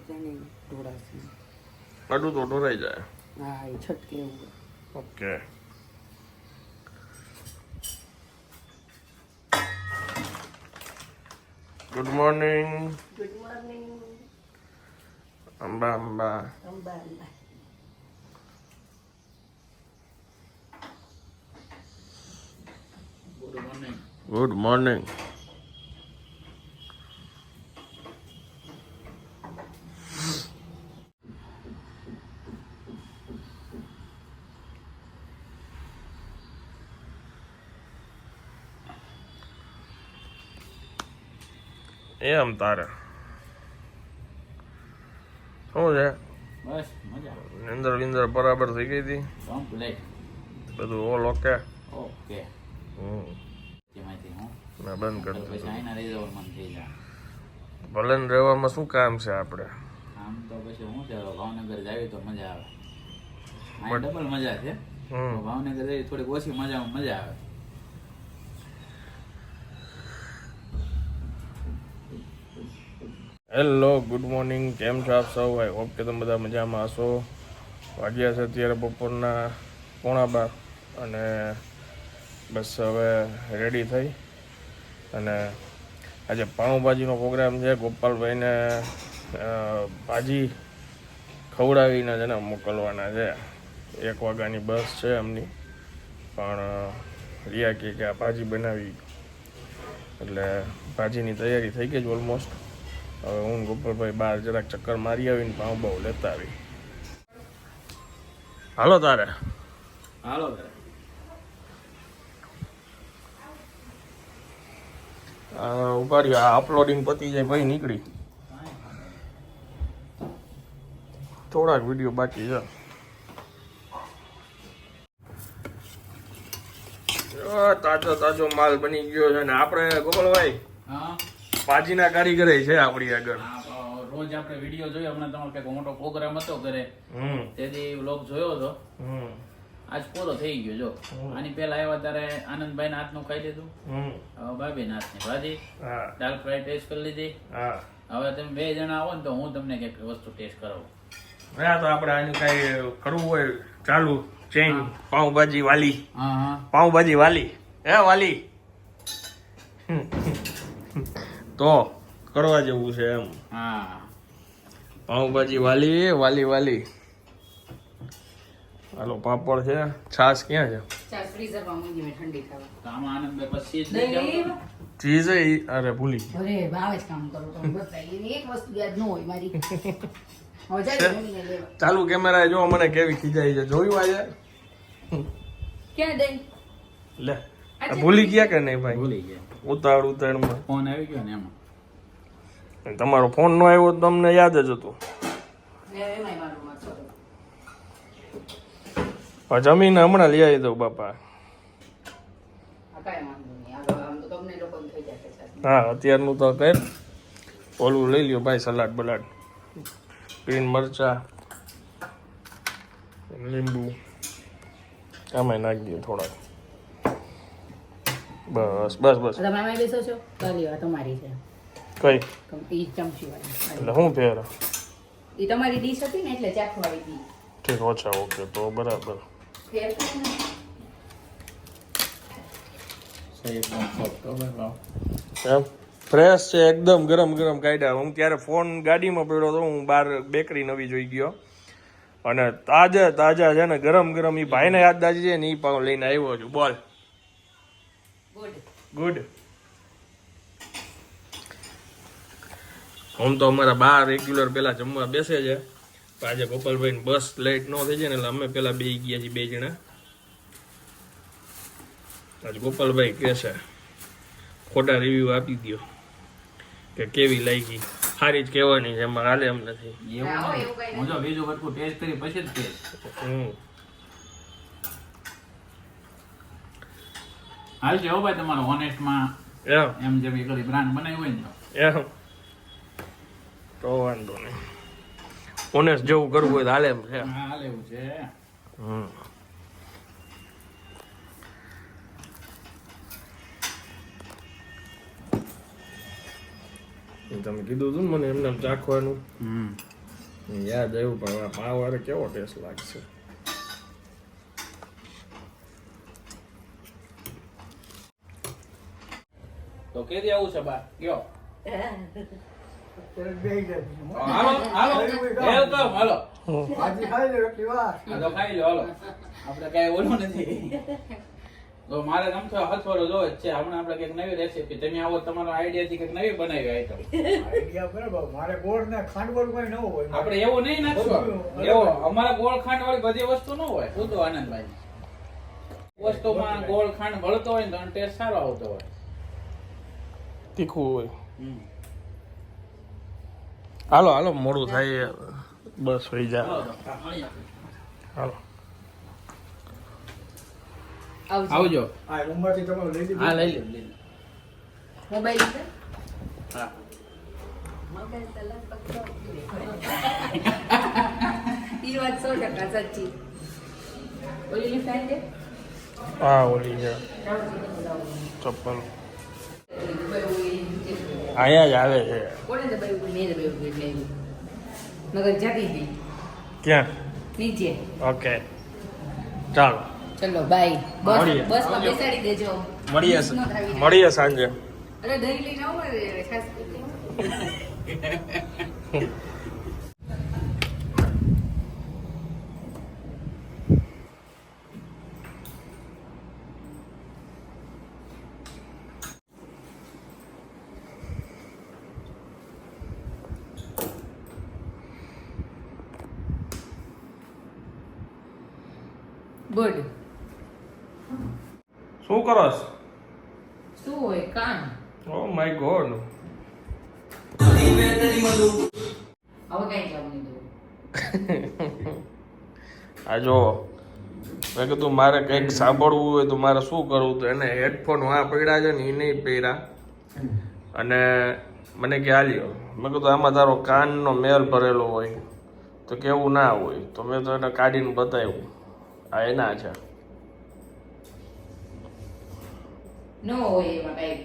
જાણે ઢોળાશે આટલું તો ઢોળાઈ જાય. હા એ છટકે એવું okay. Good morning good morning Amba Amba Amba good morning એમ તારે. શું છે? બસ મજા નિંદર વિંદર બરાબર થઈ ગઈ હતી? કમ્પ્લેટ બધું ઓલ ઓકે ઓકે હમ. હું? બંધ કરી દઉં ભલે ને રહેવામાં શું કામ છે આપણે આમ તો પછી હું છે ભાવનગર જાવી તો મજા આવે. ડબલ મજા છે. હમ. ભાવનગર જાય થોડીક ઓછી મજામાં મજા આવે. હેલો ગુડ મોર્નિંગ કેમ છો આપ સૌ? આઈ હોપ કે તમે બધા મજામાં હશો. વાગ્યા છે અત્યારે બપોરના પોણા બાર અને બસ હવે રેડી થઈ. અને આજે પાઉંભાજીનો પ્રોગ્રામ છે. ગોપાલભાઈને ભાજી ખવડાવીને છે મોકલવાના છે. એક વાગ્યાની બસ છે એમની. પણ રિયા કે આ ભાજી બનાવી. એટલે ભાજીની તૈયારી થઈ ગઈ છે ઓલમોસ્ટ હવે હું ગોપાલભાઈ બહાર જરાક ચક્કર મારી આવીને ભાવ બહુ લેતા આવી. હાલો તારે. હાલો આ ઊભા રહ્યો આ અપલોડિંગ પતી જાય ભાઈ નીકળી. થોડાક વીડિયો બાકી છે. તાજો તાજો માલ બની ગયો છે ને. આપણે ગોપાલભાઈ? હા. ભાજીના કારીગર છે આપણી આગળ. રોજ આપણે વીડિયો જોયો હમણાં તમારો કંઈક મોટો પ્રોગ્રામ હતો ઘરે. તેથી વ્લોગ જોયો હતો. આજ પૂરો થઈ ગયો જો. આની પહેલા આવ્યા ત્યારે આનંદભાઈ ના હાથનું ખાઈ લીધું. ભાભી ના હાથની ભાજી. દાલ ફ્રાય ટેસ્ટ કરી લીધી. હવે તમે બે જણા આવો ને તો હું તમને કંઈક વસ્તુ ટેસ્ટ કરાવું. હા તો આપણે આનું કઈ કરવું હોય ચાલુ. ચેન પાઉંભાજી વાલી. પાઉંભાજી વાલી. હે વાલી? તો કરવા જેવું છે એમ. હા. પાઉંભાજી વાલી વાલી વાલી. હાલો પાપડ છે. છાશ ક્યાં છે? મૂકી મેં ઠંડી પછી જ ચીઝ એ અરે ભૂલી અરે ભાવે જ કામ કરું તમે બતાવી. એક વસ્તુ યાદ ન હોય મારી. હવે જાય મમ્મીને લેવા. ચાલુ કેમેરા જો મને કેવી ખીજાઈ છે. જોયું આજે? ક્યાં દે લે. આ ભૂલી ગયા કે નહીં ભાઈ? ભૂલી ગયા. ઉતાવળ ઉતાવળમાં ફોન આવી ગયો ને એમાં. તમારો ફોન નો આવ્યો તો તમને યાદ જ હતું. જમીને હમણાં લઈ આવી દઉં બાપા. હા અત્યારનું તો કઈ ઓલું લઈ લ્યો ભાઈ સલાડ બલાડ. ગ્રીન મરચા લીંબુ. આમાં નાખી દઈએ થોડાક. બસ બસ બસ. તમે બેસો છો? આ તમારી છે. કઈ? ઈ ચમચી વાળી. એટલે હું ફેર ઈ તમારી ડીશ હતી ને એટલે ચાખવા આવી હતી. ઠીક ઓછા ઓકે તો બરાબર. ફેર કરે. એમ? ફ્રેશ છે એકદમ ગરમ ગરમ કાઢ્યા હું ત્યારે ફોન ગાડીમાં પડ્યો હતો હું બહાર બેકરી નવી જોઈ ગયો. અને તાજા તાજા છે ને ગરમ ગરમ. એ ભાઈને યાદ દાજી છે ને એ પણ લઈને આવ્યો છું. બોલ. ગુડ આમ તો અમારા બાર રેગ્યુલર પેલા જમવા બેસે છે. પણ આજે ગોપાલભાઈ બસ લેટ ન થઈ જાય ને એટલે અમે પેલા બે ગયા છીએ બે જણા. આજે ગોપાલભાઈ કહે છે ખોટા રિવ્યુ આપી દો કે કેવી લાગી. સારી જ કહેવાની છે એમાં હાલે એમ નથી. એવું હા, જો બીજું વટકું ટેસ્ટ કરી પછી જ ટેસ્ટ હમ. હાલશે હો ભાઈ તમારો honest માં એમ જેમ એક બ્રાન્ડ બનાવી હોય ને. એમ. તો વાંધો નહીં. ઓનેસ્ટ જેવું કરવું હોય તો હાલે એમ છે. હા હાલે એવું છે. હમ. તમે કીધું હતું ને મને એમને ચાખવાનું. યાદ આવ્યું પણ પાવ કેવો ટેસ્ટ લાગશે? તો કેદી આવું છે બા ગયો. Hello hello. Welcome hello. આ તો ખાઈ લો હાલો. આપણે કઈ ઓલું નથી. તો મારે ગમતો હથવારો જોવો છે. હમણાં આપણે કંઈક નવી રેસીપી તમે આવો તમારો આઈડિયા થી કંઈક નવી બનાવી આઈટમ આપણે એવું નહીં નાખશું. એવો અમારા ગોળ ખાંડ વાળી બધી વસ્તુ ન હોય. શું તો આનંદભાઈ? વસ્તુમાં ગોળ ખાંડ મળતો હોય ને ટેસ્ટ સારો આવતો હોય. તીખું હોય. હાલો હાલો મોડું થાય એ. બસ વહી જા. હાલો. આવજો. આવજો. આ રૂમમાંથી તમે લઈ લીધું? હા લઈ લો લઈ લો મોબાઈલ છે હા. મોબાઈલ તો લગભગ ઈ વાત સો ટકા સાચી. ઓલી લિફ્ટ આવી હા ઓલી છે. ચપ્પલ. અહીંયા જ આવે છે. કોને દબાવ્યું મેં દબાવ્યું એટલે નગર જાતી ગઈ. ક્યાં? નીચે. ઓકે. ચાલો. ચલો બાય બસ. બસમાં બેસાડી દેજો. મળીએ મળીએ સાંજે. અરે દહીં લઈને આવો ને ખાસ. ગુડ શું કરસ? શું હોય કામ ઓ માય ગોડ હવે કઈ જવું નહીં આ જો મેં કીધું મારે કંઈક સાંભળવું હોય તો મારે શું કરવું? તો એને હેડફોન વાં પડ્યા છે ને એ નહીં પહેર્યા અને મને કે હાલ્યો મેં કીધું આમાં તારો કાનનો મેલ ભરેલો હોય તો કેવું ના હોય. તો મેં તો એને કાઢીને બતાવ્યું. આ એના છે. ન હોય એમાં કઈ.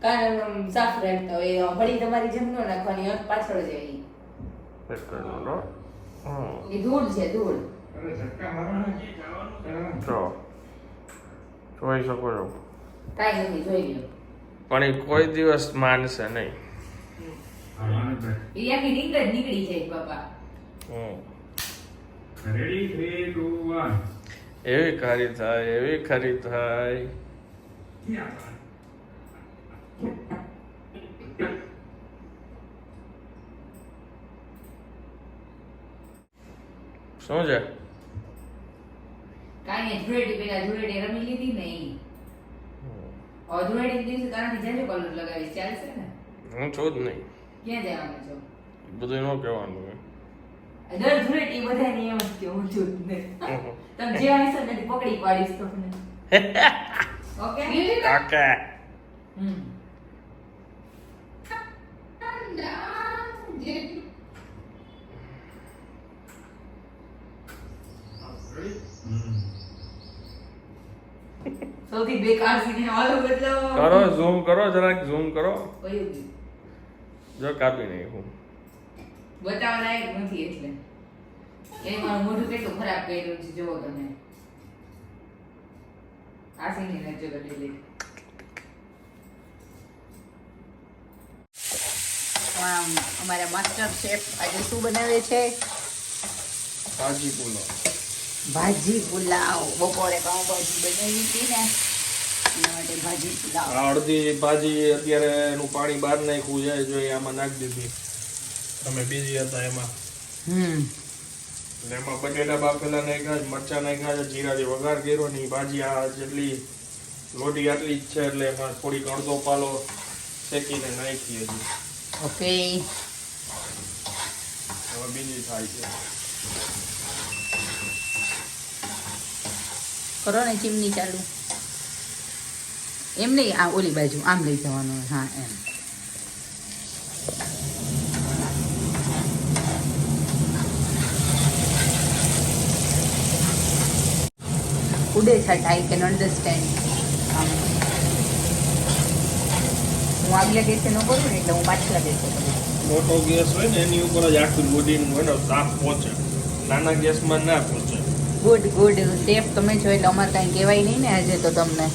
કારણ સાફ રાખતા હોય વળી તમારી જેમ ન નાખવાની આંખ પાછળ જાય હમ. એ ધૂળ છે ધૂળ. જો. જોઈ શકો છો. કાંઈ નથી જોઈ લ્યો. પણ એ કોઈ દિવસ માનશે નહીં. એ આખી નીકળ જ નીકળી જાય બાપા. હમ. રેડી એવી ખરી થાય એવી ખરી થાય. શું છે? કાંઈ ધૂળેટી પેલા ધૂળેટી રમી લીધી નહીં ધૂળેટી દિવસે તારાથી જાજો કલર લગાવીશ ચાલશે ને? હું છું જ નહીં. ક્યાં જવાનું છો? બધું ન કહેવાનું. દર ધૂળેટી બધાને એમ જ કે હું છું. ને નહીં તમે જે હશો ને પકડી પાડીશ તમને. ઓકે? ઓકે. હમ. સૌથી બેકાર સીને વાલો બદલો. કરો ઝૂમ કરો જરાક ઝૂમ કરો? જો કાપી નાખ્યું. બતાવવા લાયક નથી એટલે. એ મારું મોઢું કેટલું ખરાબ કર્યું છે જુઓ તમે. આ સીની નજર કરી આમ અમારા માસ્ટર શેફ આજે શું બનાવે છે? ભાજી પુલાવ ભાજી પુલાવ બપોરે પાઉંભાજી બનાવી હતી ને એના માટે ભાજી પુલાવ અડધી ભાજી અત્યારે એનું પાણી બહાર નાખ્યું જાય જો એમાં આમાં નાખી દીધી. તમે બીજી હતા એમાં. હમ. અને એમાં બટેટા બાફેલા નાખ્યા છે મરચા નાખ્યા છે જે વઘાર કર્યો ને ભાજી આ જેટલી લોટી આટલી જ છે એટલે એમાં થોડીક અડધો પાલો શેકીને નાખીએ છીએ. ઓકે હવે બીજી થાય છે. કરો ને ચીમની ચાલુ. એમ નહીં આ ઓલી બાજુ આમ લઈ જવાનું હા એમ. ઉડે છટ આઈ કેન અન્ડરસ્ટેન્ડ હું આગલા ગેસે ન કરું ને એટલે હું પાછલા ગેસે કરું. મોટો ગેસ હોય ને એની ઉપર જ આખું બોડીનું હોય ને તાપ પહોંચે. નાના ગેસમાં ના પહોંચે. ગુડ ગુડ સ્ટેપ તમે જો એટલે અમારે કાંઈ કહેવાય નહીં ને આજે તો તમને.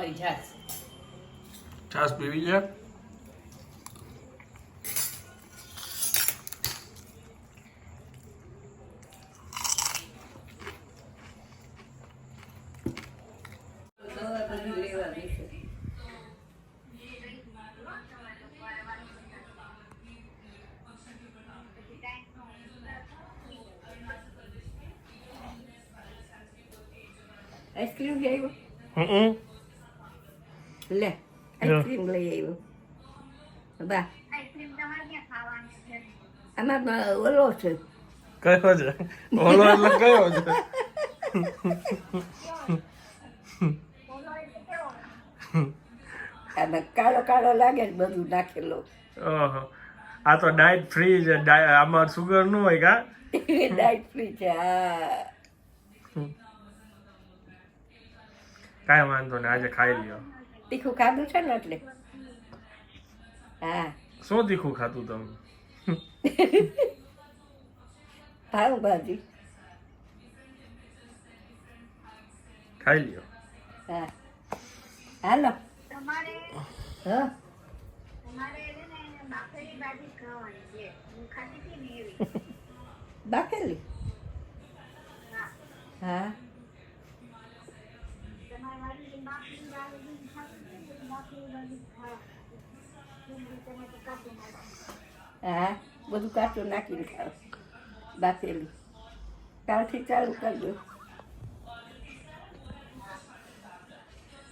તમારી છાસ છાસ પીવી છે. આઈસ્ક્રીમ લઈ આવ્યો? હમ. લે આઈસ્ક્રીમ લઈ આવ્યો બા આમાં ઓલો છે કયો છે ઓલો એટલે કયો છે કાળો કાળો લાગે બધું નાખેલો ઓહો આ તો ડાયટ ફ્રી છે આમાં સુગરનું હોય કા ડાયટ ફ્રી છે હા કાંઈ વાંધો નહીં આજે ખાઈ લ્યો તીખું ખાધું છે ને એટલે? હા. શું તીખું ખાધું તમે? પાવભાજી ખાઈ લ્યો. હા. હાલો. હા. બાફેલી હા. હા. બધું કાચું નાખીને ખાવ. બાફેલું. કાલથી ચાલુ કરજો.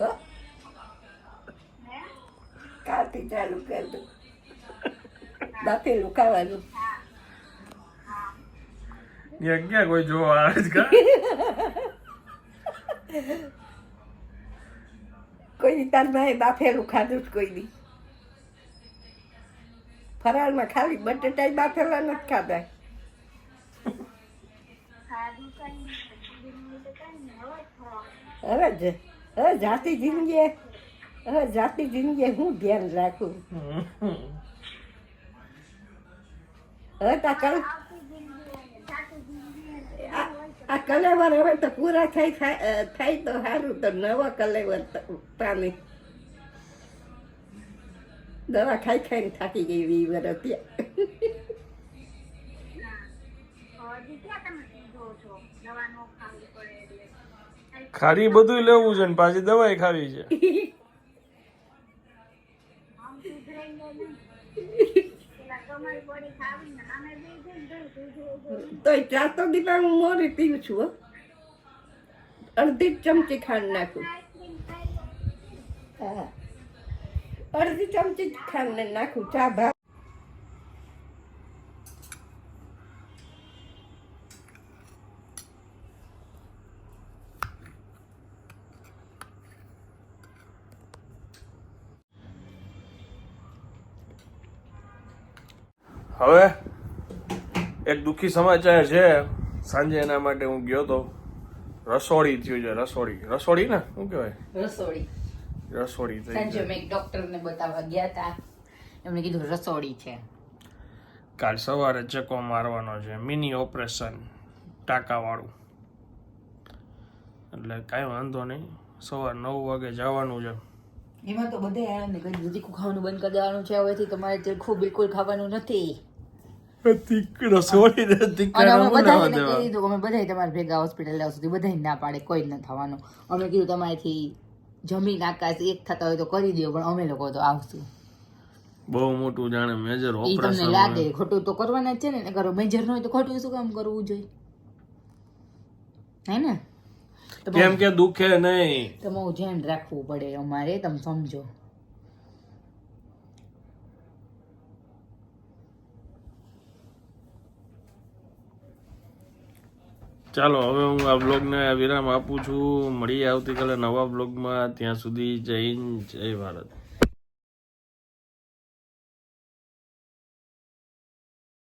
હો? કાલથી ચાલુ કરજો. બાફેલું ખાવાનું. ક્યાં કોઈ જોવા આવે છે કોઈ તાર ભાઈ બાફેલું ખાધું જ કોઈ દી. ફરાળમાં ખાલી બટેટા બાફેલા નથી ખાધા હવે જ હવે જાતિ જિંદગી હવે જાતિ જિંદગી હું ધ્યાન રાખું? હવે તા કલ આ- કલેવર હવે તો પૂરા થઈ થાય તો સારું તો નવા કલેવર ત- દવા ખાઈ ખાઈને થાકી ગઈ વી વર્ષ ખારી બધું લેવું છે ને પાછી દવાઈ ખાવી છે. તોય ચાર તો દીપા હું મોરી પીવું છું અડધી ચમચી ખાંડ નાખું. હા. અડધી ચમચી ખાંડ નાખું ચા ભાગ હવે એક દુઃખી સમાચાર છે. સાંજે એના માટે હું ગયો તો રસોડી થયું છે રસોડી. રસોડી ને? શું કહેવાય? રસોડી. રસોડી થઈ સાંજે મેં એક ડોક્ટરને બતાવવા ગયા હતા. એમણે કીધું રસોડી છે. કાલ સવારે ચકો મારવાનો છે મિની ઓપરેશન ટાંકાવાળું. એટલે કાંઈ વાંધો નહીં. સવાર નવ વાગે જવાનું છે. એમાં તો બધે આવ્યા ને કઈ ખાવાનું બંધ કરી દેવાનું છે. હવેથી તમારે તીખું બિલકુલ ખાવાનું નથી. રસોડી અને અમે બધાને કહી દીધું અમે બધા તમારે ભેગા હોસ્પિટલ આવશું તે બધાય ના પાડે કોઈ જ ન થવાનું. અમે કીધું તમારેથી જમીન આકાશ એક થતા હોય તો કરી દો પણ અમે લોકો તો આવશું. બહુ મોટું જાણે મેજર એ તમને લાગે ખોટું તો કરવાના જ છે ને કરો મેજર ન હોય તો ખોટું શું કામ કરવું જોઈએ? હે ને? કેમ કે દુખે નહીં. તમારું ધ્યાન રાખવું પડે અમારે તમે સમજો. ચાલો, હવે હું આ બ્લોગને વિરામ આપું છું. મળીએ આવતીકાલે નવા બ્લોગમાં ત્યાં સુધી જય હિન્દ, જય ભારત.